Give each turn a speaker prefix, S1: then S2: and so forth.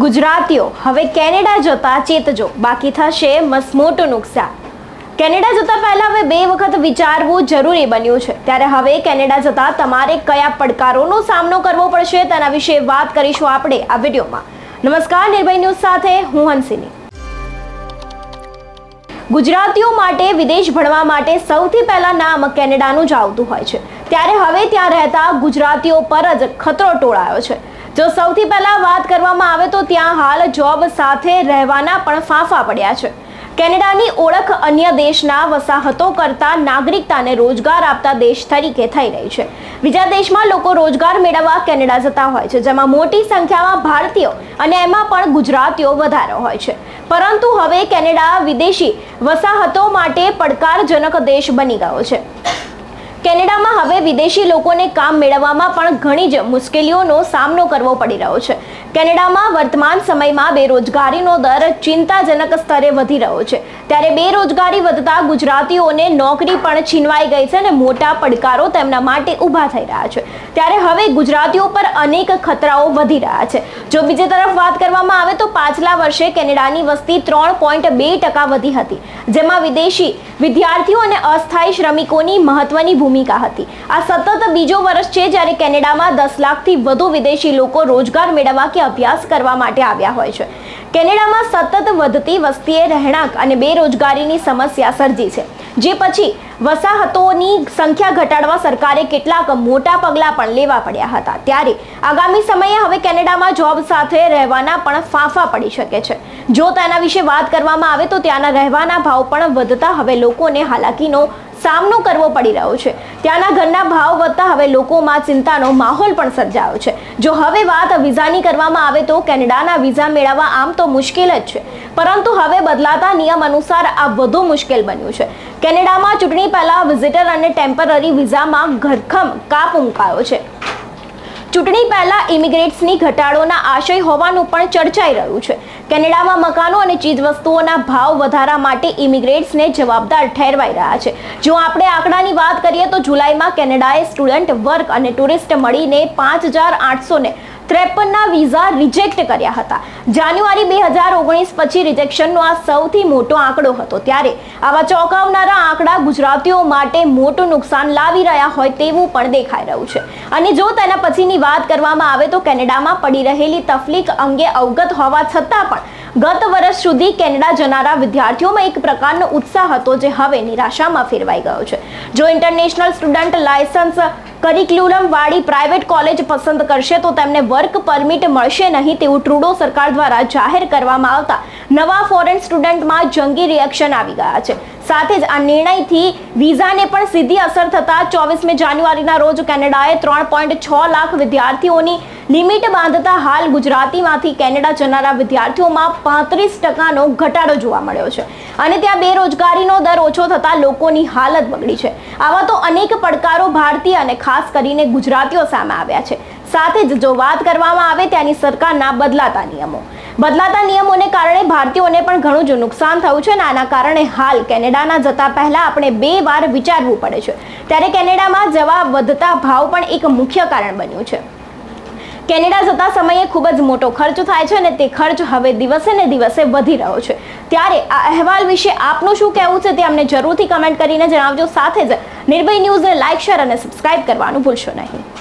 S1: ગુજરાતીઓ, હવે કેનેડા જતા ચેતજો. બાકી થશે મસમોટું નુકસાન. કેનેડા જતા પહેલા હવે બે વખત વિચારવું જરૂરી બન્યું છે. ત્યારે હવે કેનેડા જતા તમારે કયા પડકારોનો સામનો કરવો પડશે તેના વિશે વાત કરીશું આપણે આ વિડીયોમાં. નમસ્કાર, નિર્ભય ન્યૂઝ સાથે હું હંસિની. ગુજરાતીઓ માટે વિદેશ ભણવા માટે સૌથી પહેલાં નામ કેનેડાનું જ આવતું હોય છે. ત્યારે હવે ત્યાં રહેતા ગુજરાતીઓ પર જ ખતરો ટોળાયો છે. જો સૌથી પહેલા વાત કરવામાં આવે તો ત્યાં હાલ જોબ સાથે રહેવાના પણ ફાંફા પડ્યા છે. કેનેડાની ઓળખ અન્ય દેશના વસાહતો કરતા નાગરિકતાને રોજગાર આપતા દેશ તરીકે થઈ રહી છે. બીજા દેશમાં લોકો રોજગાર મેળવવા કેનેડા જતા હોય છે, જેમાં મોટી સંખ્યામાં ભારતીયો અને એમાં પણ ગુજરાતીઓ વધારે હોય છે. પરંતુ હવે કેનેડા વિદેશી વસાહતો માટે પડકારજનક દેશ બની ગયો છે. કેનેડામાં હવે વિદેશી લોકોને કામ મેળવવામાં પણ ઘણી જ મુશ્કેલીઓનો સામનો કરવો પડી રહ્યો છે. કેનેડામાં વર્તમાન સમયમાં બેરોજગારીનો દર ચિંતાજનક સ્તરે વધી રહ્યો છે. ત્યારે બેરોજગારી વધતા ગુજરાતીઓને નોકરી પણ છીનવાઈ ગઈ છે અને મોટા પડકારો તેમના માટે ઊભા થઈ રહ્યા છે. ત્યારે હવે ગુજરાતીઓ પર અનેક ખતરાઓ વધી રહ્યા છે. જો બીજી તરફ વાત કરવામાં આવે તો પાછલા વર્ષે કેનેડાની વસ્તી ત્રણ પોઈન્ટ બે ટકા વધી હતી, જેમાં વિદેશી વિદ્યાર્થીઓ અને અસ્થાયી શ્રમિકોની મહત્વની ભૂમિકા હતી. આ સતત બીજો વર્ષ છે જ્યારે કેનેડામાં દસ લાખથી વધુ વિદેશી લોકો રોજગાર મેળવવા કે અભ્યાસ કરવા માટે આવ્યા હોય છે. કેનેડામાં સતત વધતી વસ્તીએ રહેણાંક અને બેરોજગારીની સમસ્યા સર્જી છે. જે પછી વસાહતોની સંખ્યા ઘટાડવા સરકારે કેટલાક મોટા પગલાં પણ લેવા પડ્યા હતા. ત્યારે આગામી સમયે હવે કેનેડામાં જોબ સાથે રહેવાના પણ ફાંફા પડી શકે છે. જો તેના વિશે વાત કરવામાં આવે તો ત્યાંના રહેવાના ભાવ પણ વધતા હવે લોકોને હાલાકીનો સામનો કરવો પડી રહ્યો છે. ત્યાંના ઘરના ભાવ વધતા હવે લોકોમાં ચિંતાનો માહોલ પણ સર્જાયો છે. જો હવે વાત વિઝાની કરવામાં આવે તો કેનેડાના વિઝા મેળવવા આમ તો મુશ્કેલ જ છે. પરંતુ હવે બદલાતા નિયમ અનુસાર આ વધુ મુશ્કેલ બન્યું છે. કેનેડામાં ચૂંટણી પહેલા વિઝિટર અને ટેમ્પરરી વિઝામાં ઘરખમ કાપ મુકાયો છે. ચૂંટણી પહેલા ઇમિગ્રેટ્સની ઘટાડોના આશય હોવાનું પણ ચર્ચાઈ રહ્યું છે. કેનેડામાં મકાનો અને ચીજવસ્તુઓના ભાવ વધારા માટે ઇમિગ્રેટ્સને જવાબદાર ઠેરવાઈ રહ્યા છે. જો આપણે આંકડાની વાત કરીએ તો જુલાઈમાં કેનેડાએ સ્ટુડન્ટ, વર્ક અને ટુરિસ્ટ મળીને પાંચ હજાર આઠસો ને ત્રેપનના વિઝા રિજેક્ટ કર્યા હતા. જાન્યુઆરી બે હજાર ઓગણીસ પછી રિજેક્શનનો આ સૌથી મોટો આંકડો હતો. ત્યારે આવા ચોંકાવનારા આંકડા ગુજરાતીઓ માટે મોટું નુકસાન લાવી રહ્યા હોય તેવું પણ દેખાઈ રહ્યું છે. અને જો તેના પછીની વાત કરવામાં આવે તો કેનેડામાં પડી રહેલી તકલીફ અંગે અવગત હોવા છતાં પણ ગત વર્ષ સુધી કેનેડા જનારા વિદ્યાર્થીઓમાં એક પ્રકારનો ઉત્સાહ હતો જે હવે નિરાશામાં ફેરવાઈ ગયો છે. જો ઇન્ટરનેશનલ સ્ટુડન્ટ લાયસન્સ કરિક્યુલમ વાળી પ્રાઇવેટ કોલેજ પસંદ કરશે તો તેમને વર્ક પરમિટ મળશે નહીં તેવું ટ્રુડો સરકાર દ્વારા જાહેર કરવામાં આવતા નવા ફોરેન સ્ટુડન્ટમાં જંગી રિએક્શન આવી ગયા છે. સાથે જ આ નિર્ણયથી વિઝાને પણ સીધી અસર થતા ચોવીસમી જાન્યુઆરીના રોજ કેનેડાએ ત્રણ પોઈન્ટ છ લાખ વિદ્યાર્થીઓની લિમિટ બાંધતા હાલ ગુજરાતીમાંથી કેનેડા જનારા વિદ્યાર્થીઓમાં પાંત્રીસ ટકાનો ઘટાડો જોવા મળ્યો છે. અને ત્યાં બેરોજગારીનો દર ઓછો થતાં લોકોની હાલત બગડી છે. આવા તો અનેક પડકારો ભારતીય અને ખાસ કરીને ગુજરાતીઓ સામે આવ્યા છે. સાથે જ જો વાત કરવામાં આવે ત્યાંની સરકારના બદલાતા નિયમો. બદલાતા નિયમોને કારણે ભારતીયોને પણ ઘણું જ નુકસાન થયું છે અને આના કારણે હાલ કેનેડાના જતા પહેલા આપણે બે વાર વિચારવું પડે છે. ત્યારે કેનેડામાં જવા વધતા ભાવ પણ એક મુખ્ય કારણ બન્યું છે. કેનેડા જતા સમયે ખૂબ જ મોટો ખર્ચ થાય છે અને તે ખર્ચ હવે દિવસે ને દિવસે વધી રહ્યો છે. ત્યારે આ અહેવાલ વિશે આપનું શું કહેવું છે તે અમને જરૂરથી કમેન્ટ કરીને જણાવજો. સાથે જ નિર્ભય ન્યૂઝને લાઇક શેર અને સબસ્ક્રાઇબ કરવાનું ભૂલશો નહીં.